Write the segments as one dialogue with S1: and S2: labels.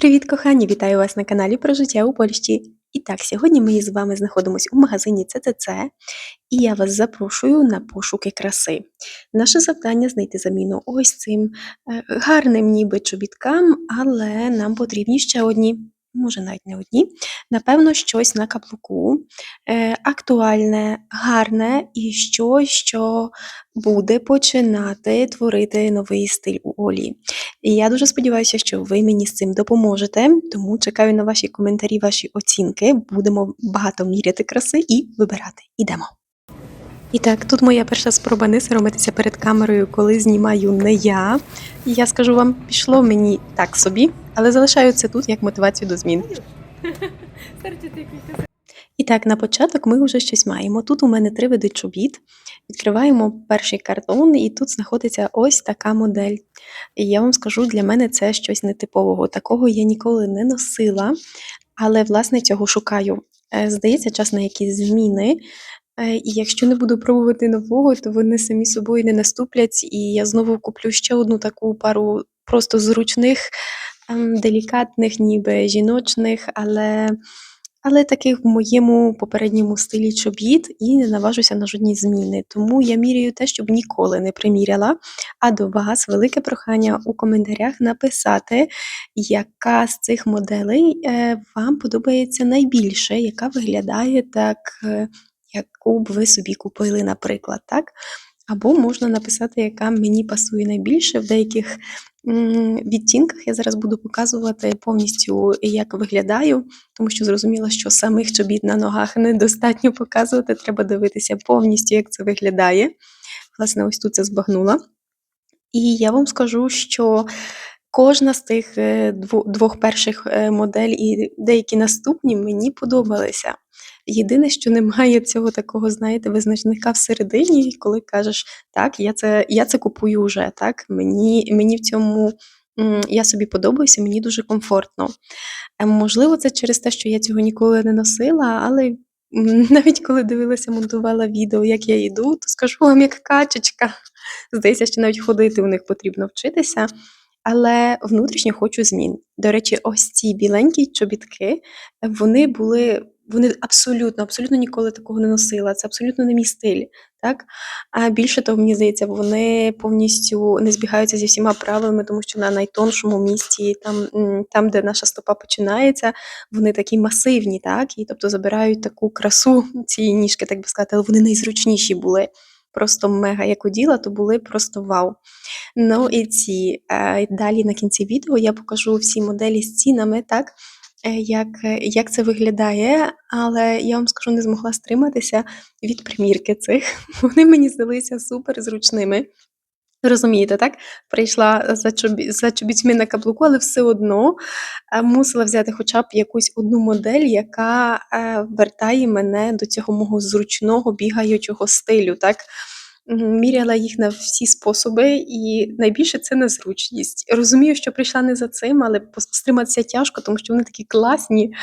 S1: Привіт, кохані! Вітаю вас на каналі про життя у Польщі. І так, сьогодні ми з вами знаходимося у магазині ЦЦЦ, і я вас запрошую на пошуки краси. Наше завдання знайти заміну ось цим е, гарним ніби чобіткам, але нам потрібні ще одні, може навіть не одні. Напевно, щось на каблуку, е, актуальне, гарне і щось, що буде починати творити новий стиль у Олі. І я дуже сподіваюся, що ви мені з цим допоможете, тому чекаю на ваші коментарі, ваші оцінки. Будемо багато міряти краси і вибирати. Ідемо. І так, тут моя перша спроба не соромитися перед камерою, коли знімаю не я. І я скажу вам, пішло мені так собі, але залишаю це тут як мотивацію до змін. І так, на початок ми вже щось маємо. Тут у мене три види чобіт. Відкриваємо перший картон, і тут знаходиться ось така модель. І я вам скажу, для мене це щось нетипового. Такого я ніколи не носила, але власне цього шукаю. Е, Здається, час на якісь зміни. Е, І якщо не буду пробувати нового, то вони самі собою не наступлять, і я знову куплю ще одну таку пару просто зручних, ем, делікатних, ніби жіночних, але але таких в моєму попередньому стилі чобіт і не наважуся на жодні зміни. Тому я міряю те, щоб ніколи не приміряла. А до вас велике прохання у коментарях написати, яка з цих моделей е, вам подобається найбільше, яка виглядає так, е, яку б ви собі купили, наприклад. так? Або можна написати, яка мені пасує найбільше. В деяких відтінках я зараз буду показувати повністю, як виглядаю, тому що зрозуміла, що самих чобіт на ногах недостатньо показувати, треба дивитися повністю, як це виглядає. Власне, ось тут це збагнула. І я вам скажу, що кожна з тих е, двох перших е, модель і деякі наступні мені подобалися. Єдине, що немає цього такого, знаєте, визначника всередині, коли кажеш, так, я це, я це купую вже, так, мені, мені в цьому я собі подобаюся, мені дуже комфортно. Е, Можливо, це через те, що я цього ніколи не носила, але навіть коли дивилася, монтувала відео, як я йду, то скажу вам, як качечка. Здається, що навіть ходити у них потрібно вчитися. Але внутрішньо хочу змін. До речі, ось ці біленькі чобітки, вони були. Вони абсолютно, абсолютно ніколи такого не носила. Це абсолютно не мій стиль. Так? А більше того, мені здається, вони повністю не збігаються зі всіма правилами, тому що на найтоншому місці, там, там де наша стопа починається, вони такі масивні, так? І тобто забирають таку красу цієї ніжки, так би сказати, але вони найзручніші були. Просто мега як уділа, то були просто вау. Ну і ці е, далі на кінці відео я покажу всі моделі з цінами, так як, е, як це виглядає, але я вам скажу, не змогла стриматися від примірки цих. Вони мені здалися супер зручними. Розумієте, так? Прийшла за, чобі, за чобітьми на каблуку, але все одно е, мусила взяти хоча б якусь одну модель, яка е, вертає мене до цього мого зручного бігаючого стилю. Так? Міряла їх на всі способи, і найбільше це незручність. Розумію, що прийшла не за цим, але стриматися тяжко, тому що вони такі класні.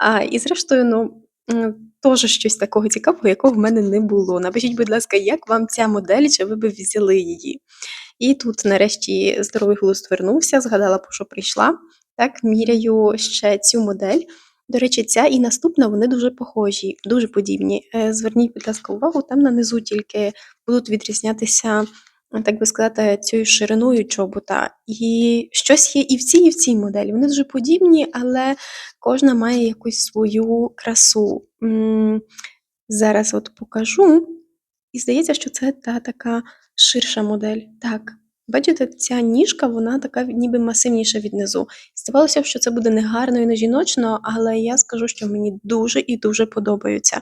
S1: А, і зрештою, ну. Теж щось такого цікавого, якого в мене не було. Напишіть, будь ласка, як вам ця модель, чи ви б взяли її? І тут, нарешті, здоровий глузд вернувся, згадала, по що прийшла. Так, міряю ще цю модель. До речі, ця і наступна вони дуже похожі, дуже подібні. Е, Зверніть, будь ласка, увагу, там на низу тільки будуть відрізнятися, е, так би сказати, цією шириною чобота. І щось є і в цій, і в цій моделі. Вони дуже подібні, але кожна має якусь свою красу. Зараз от покажу. І здається, що це та така ширша модель. Так, бачите, ця ніжка, вона така ніби масивніша від низу. Здавалося що це буде не гарно і не жіночно, але я скажу, що мені дуже і дуже подобаються.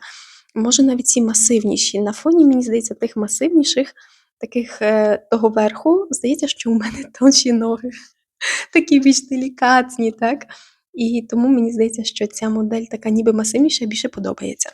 S1: Може, навіть ці масивніші. На фоні, мені здається, тих масивніших, таких е, того верху, здається, що у мене тонші ноги, такі більш делікатні, так? І тому мені здається, що ця модель така ніби масивніша, більше подобається.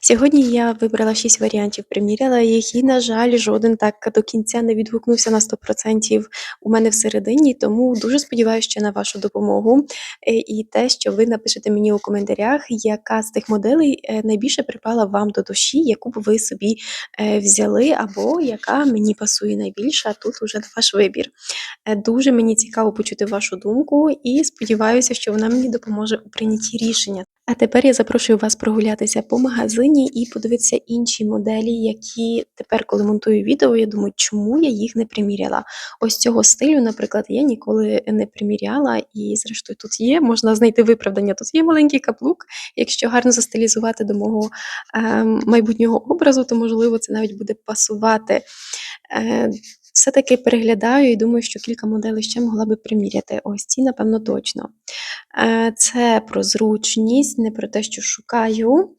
S1: Сьогодні я вибрала 6 варіантів, приміряла їх, і, на жаль, жоден так до кінця не відгукнувся на 100% у мене всередині, тому дуже сподіваюся на вашу допомогу, е, і те, що ви напишете мені у коментарях, яка з тих моделей, е, найбільше припала вам до душі, яку б ви собі, е, взяли, або яка мені пасує найбільше, а тут уже ваш вибір. Дуже мені цікаво почути вашу думку і сподіваюся, що вона мені допоможе у прийнятті рішення. А тепер я запрошую вас прогулятися по магазині і подивитися інші моделі, які тепер, коли монтую відео, я думаю, чому я їх не приміряла. Ось цього стилю, наприклад, я ніколи не приміряла, і зрештою тут є, можна знайти виправдання. Тут є маленький каблук. Якщо гарно застилізувати до мого е, майбутнього образу, то можливо це навіть буде пасувати. Е, все-таки переглядаю і думаю, що кілька моделей ще могла би приміряти. Ось ці, напевно, точно. Е, Це про зручність, не про те, що шукаю.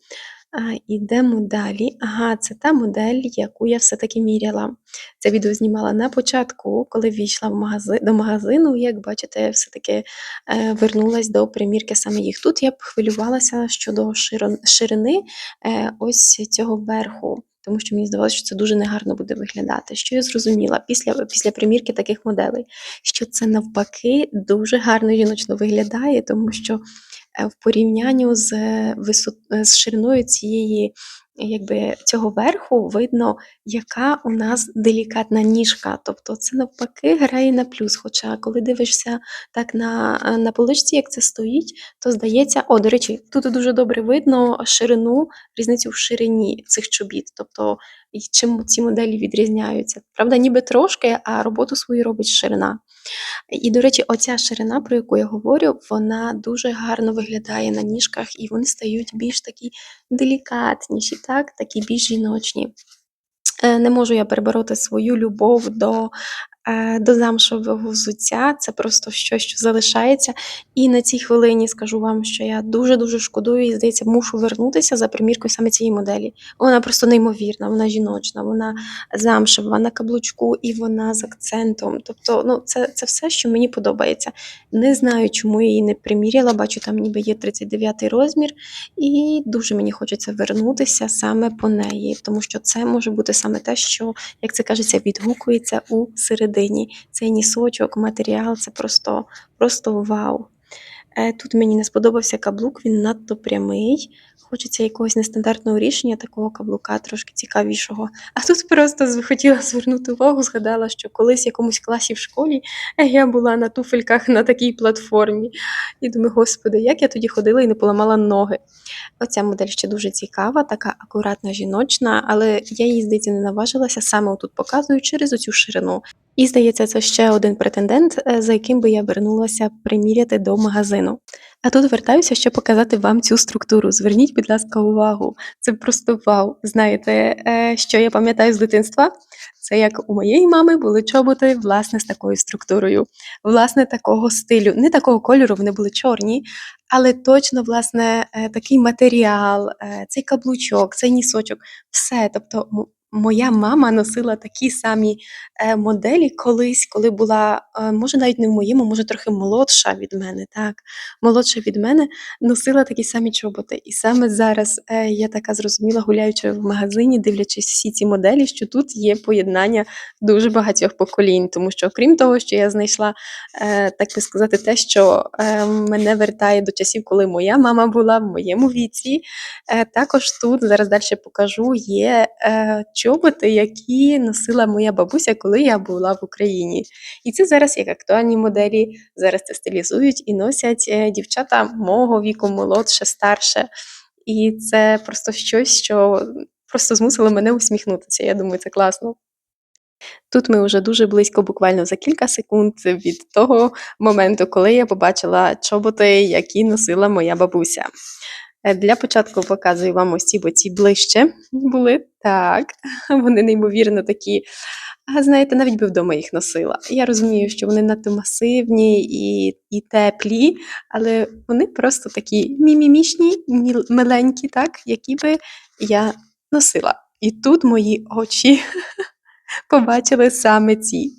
S1: А, Ідемо далі. Ага, це та модель, яку я все-таки міряла. Це відео знімала на початку, коли війшла в магазин, до магазину. Як бачите, я все-таки е, вернулась до примірки саме їх. Тут я б хвилювалася щодо ширини е, ось цього верху тому що мені здавалося, що це дуже негарно буде виглядати. Що я зрозуміла після після примірки таких моделей, що це навпаки дуже гарно жіночно виглядає, тому що е, в порівнянні з висот... з шириною цієї якби цього верху видно, яка у нас делікатна ніжка. Тобто це навпаки грає на плюс. Хоча, коли дивишся так на на поличці, як це стоїть, то здається, о, до речі, тут дуже добре видно ширину, різницю в ширині цих чобіт. Тобто, чим ці моделі відрізняються. Правда, ніби трошки, а роботу свою робить ширина. І, до речі, оця ширина, про яку я говорю, вона дуже гарно виглядає на ніжках, і вони стають більш такі делікатніші, так, такі більш жіночні. Е, не можу я перебороти свою любов до до замшового взуття. Це просто щось, що залишається. І на цій хвилині скажу вам, що я дуже-дуже шкодую і, здається, мушу вернутися за приміркою саме цієї моделі. Вона просто неймовірна, вона жіночна, вона замшева, на каблучку і вона з акцентом. Тобто, ну, це це все, що мені подобається. Не знаю, чому я її не приміряла, бачу, там ніби є 39-й розмір, і дуже мені хочеться вернутися саме по неї, тому що це може бути саме те, що, як це кажеться, відгукується у середині всередині. Цей нісочок, матеріал це просто, просто вау. Е, тут мені не сподобався каблук, він надто прямий. Хочеться якогось нестандартного рішення, такого каблука, трошки цікавішого. А тут просто хотіла звернути увагу, згадала, що колись в якомусь класі в школі я була на туфельках на такій платформі. І думаю, господи, як я тоді ходила і не поламала ноги. Оця модель ще дуже цікава, така акуратна жіночна, але я її, здається, не наважилася, саме тут показую через оцю ширину. І здається, це ще один претендент, е, за яким би я вернулася приміряти до магазину. А тут вертаюся, щоб показати вам цю структуру. Зверніть, будь ласка, увагу. Це просто вау. Знаєте, е, що я пам'ятаю з дитинства? Це як у моєї мами були чоботи, власне, з такою структурою, власне, такого стилю, не такого кольору, вони були чорні, але точно, власне, е, такий матеріал, цей каблучок, цей нісочок, все. Тобто, Моя мама носила такі самі е, моделі колись, коли була, е, може, навіть не в моєму, може, трохи молодша від мене, так, молодша від мене, носила такі самі чоботи. І саме зараз е, я така зрозуміла, гуляючи в магазині, дивлячись всі ці моделі, що тут є поєднання дуже багатьох поколінь. Тому що, крім того, що я знайшла, так би сказати, те, що мене вертає до часів, коли моя мама була в моєму віці, також тут зараз далі покажу є чоботи, які носила моя бабуся, коли я була в Україні. І це зараз як актуальні моделі. Зараз це стилізують і носять е, дівчата мого віку, молодше, старше. І це просто щось, що просто змусило мене усміхнутися. Я думаю, це класно. Тут ми вже дуже близько, буквально за кілька секунд від того моменту, коли я побачила чоботи, які носила моя бабуся. Е, для початку показую вам ось бо ці ближче були. Так, вони неймовірно такі. А знаєте, навіть би вдома їх носила. Я розумію, що вони надто масивні і і теплі, але вони просто такі мімімішні, миленькі, так, які би я носила. І тут мої очі побачили саме ці.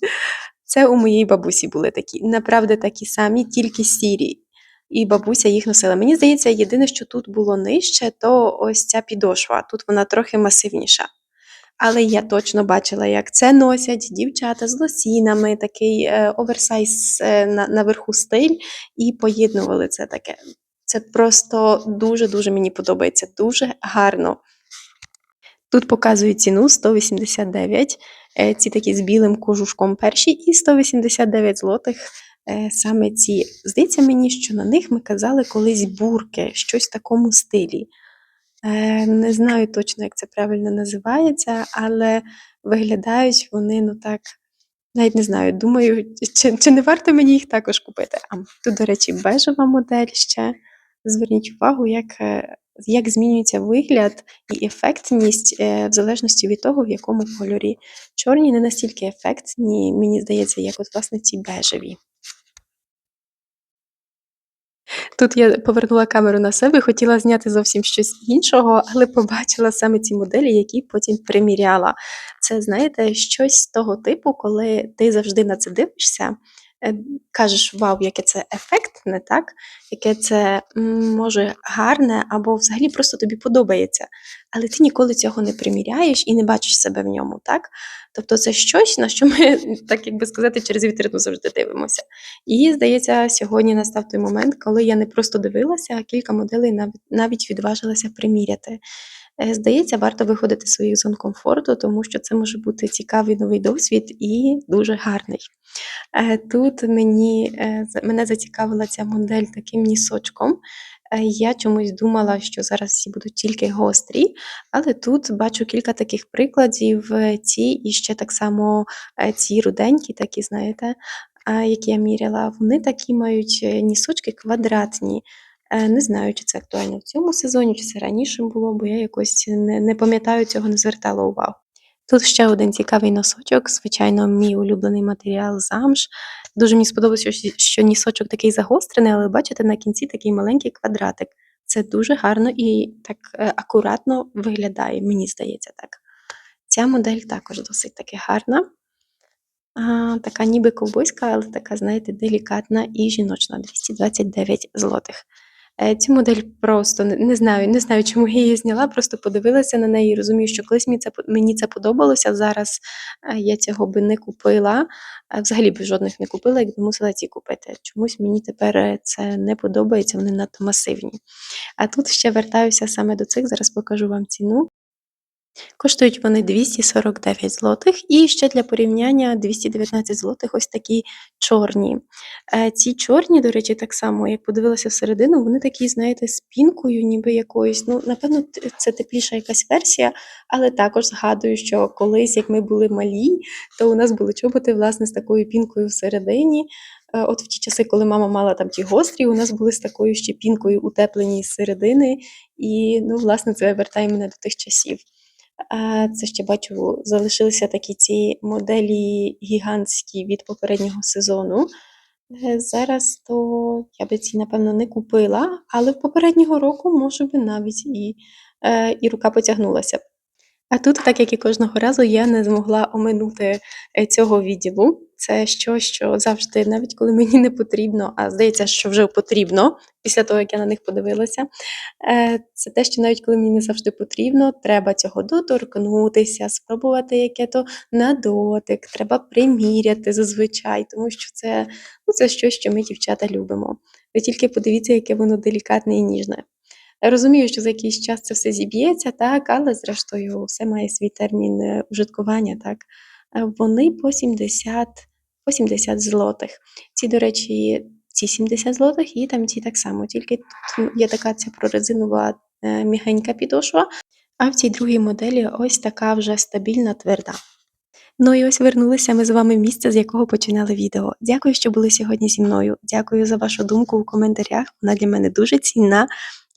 S1: Це у моїй бабусі були такі. Направда такі самі, тільки сірі. І бабуся їх носила. Мені здається, єдине, що тут було нижче, то ось ця підошва. Тут вона трохи масивніша. Але я точно бачила, як це носять дівчата з лосінами, такий е, оверсайз е, на, наверху стиль, і поєднували це таке. Це просто дуже-дуже мені подобається, дуже гарно. Тут показують ціну 189, е, ці такі з білим кожушком перші, і 189 злотих саме ці. Здається мені, що на них ми казали колись бурки, щось в такому стилі. Е, Не знаю точно, як це правильно називається, але виглядають вони, ну так, навіть не знаю, думаю, чи, чи не варто мені їх також купити. А тут, до речі, бежева модель ще. Зверніть увагу, як, е, як змінюється вигляд і ефектність е, в залежності від того, в якому кольорі. Чорні не настільки ефектні, мені здається, як от власне ці бежеві. Тут я повернула камеру на себе, хотіла зняти зовсім щось іншого, але побачила саме ці моделі, які потім приміряла. Це, знаєте, щось того типу, коли ти завжди на це дивишся, кажеш, вау, яке це ефектне, так? яке це може гарне, або взагалі просто тобі подобається. Але ти ніколи цього не приміряєш і не бачиш себе в ньому. так? Тобто це щось, на що ми, так як би сказати, через вітрину завжди дивимося. І, здається, сьогодні настав той момент, коли я не просто дивилася, а кілька моделей нав- навіть відважилася приміряти. Е, Здається, варто виходити з своїх зон комфорту, тому що це може бути цікавий новий досвід і дуже гарний. Е, Тут мені, е, мене зацікавила ця модель таким нісочком. Я чомусь думала, що зараз всі будуть тільки гострі, але тут бачу кілька таких прикладів. Ці і ще так само ці руденькі, такі, знаєте, які я міряла, вони такі мають нісочки квадратні. Е, Не знаю, чи це актуально в цьому сезоні, чи це раніше було, бо я якось не, не пам'ятаю цього, не звертала увагу. Тут ще один цікавий носочок, звичайно, мій улюблений матеріал замш. Дуже мені сподобалося, що- нісочок такий загострений, але бачите, на кінці такий маленький квадратик. Це дуже гарно і так е, акуратно виглядає, мені здається так. Ця модель також досить таки гарна. А, така ніби ковбойська, але така, знаєте, делікатна і жіночна 229 злотих. Е, Цю модель просто не, знаю, не знаю, чому я її зняла, просто подивилася на неї і розумію, що колись мені це, мені це подобалося. Зараз е, я цього би не купила. е, Взагалі б жодних не купила, якби мусила ці купити. Чомусь мені тепер це не подобається, вони надто масивні. А тут ще вертаюся саме до цих, зараз покажу вам ціну. Коштують вони 249 злотих, і ще для порівняння 219 злотих ось такі чорні. Е, Ці чорні, до речі, так само, як подивилася всередину, вони такі, знаєте, з пінкою, ніби якоюсь. Ну, напевно, це тепліша якась версія, але також згадую, що колись, як ми були малі, то у нас були чоботи, власне, з такою пінкою всередині. Е, От в ті часи, коли мама мала там ті гострі, у нас були з такою ще пінкою утеплені з середини. І, ну, власне, це вертає мене до тих часів. Це ще бачу, залишилися такі ці моделі гігантські від попереднього сезону. Е, Зараз то я би ці, напевно, не купила, але попереднього року, може би, навіть і, е, і рука потягнулася. б. А тут, так як і кожного разу, я не змогла оминути е, цього відділу. Це щось, що завжди, навіть коли мені не потрібно, а здається, що вже потрібно після того, як я на них подивилася. Е, Це те, що навіть коли мені не завжди потрібно, треба цього доторкнутися, спробувати яке то на дотик, треба приміряти зазвичай, тому що це, ну, це щось, що ми, дівчата, любимо. Ви тільки подивіться, яке воно делікатне і ніжне. Розумію, що за якийсь час це все зіб'ється, так, але зрештою все має свій термін е, ужиткування, так. Е, Вони по 70, по 70 злотих. Ці, до речі, ці 70 злотих і там ці так само, тільки тут є така ця прорезинова е, м'ягенька підошва, а в цій другій моделі ось така вже стабільна тверда. Ну і ось вернулися ми з вами в місце, з якого починали відео. Дякую, що були сьогодні зі мною. Дякую за вашу думку у коментарях. Вона для мене дуже цінна.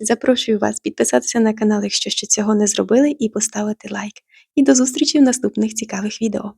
S1: Запрошую вас підписатися на канал, якщо ще цього не зробили, і поставити лайк. І до зустрічі в наступних цікавих відео.